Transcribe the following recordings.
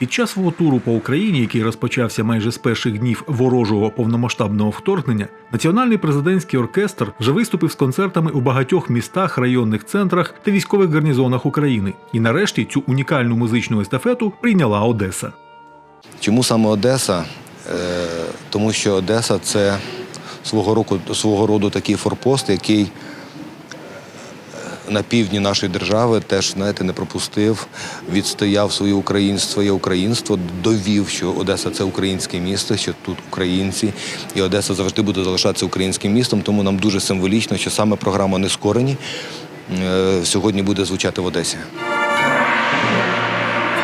Під час свого туру по Україні, який розпочався майже з перших днів ворожого повномасштабного вторгнення, національний президентський оркестр вже виступив з концертами у багатьох містах, районних центрах та військових гарнізонах України. І нарешті цю унікальну музичну естафету прийняла Одеса. Чому саме Одеса? Е, Тому що Одеса це свого року, свого роду такий форпост, який на півдні нашої держави теж знаєте, не пропустив, відстояв своє українство, своє українство, довів, що Одеса це українське місто, що тут українці, і Одеса завжди буде залишатися українським містом. Тому нам дуже символічно, що саме програма Нескорені е, сьогодні буде звучати в Одесі.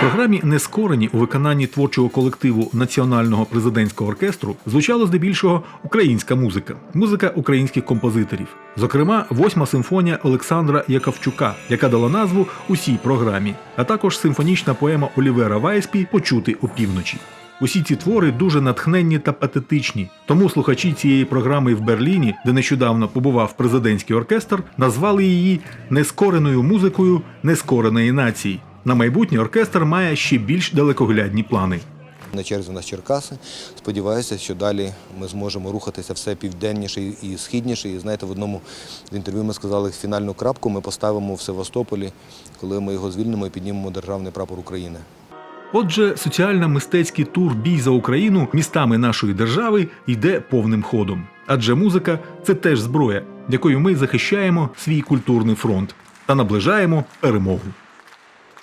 Програмі Нескорені у виконанні творчого колективу Національного президентського оркестру звучала здебільшого українська музика, музика українських композиторів. Зокрема, восьма симфонія Олександра Яковчука, яка дала назву усій програмі, а також симфонічна поема Олівера Вайспі Почути опівночі. Усі ці твори дуже натхненні та патетичні. Тому слухачі цієї програми в Берліні, де нещодавно побував президентський оркестр, назвали її нескореною музикою нескореної нації. На майбутнє оркестр має ще більш далекоглядні плани. На черзі у нас Черкаси. Сподіваюся, що далі ми зможемо рухатися все південніше і східніше. І знаєте, в одному з інтерв'ю ми сказали, фінальну крапку ми поставимо в Севастополі, коли ми його звільнимо і піднімемо державний прапор України. Отже, соціально-мистецький тур Бій за Україну містами нашої держави йде повним ходом. Адже музика це теж зброя, якою ми захищаємо свій культурний фронт та наближаємо перемогу.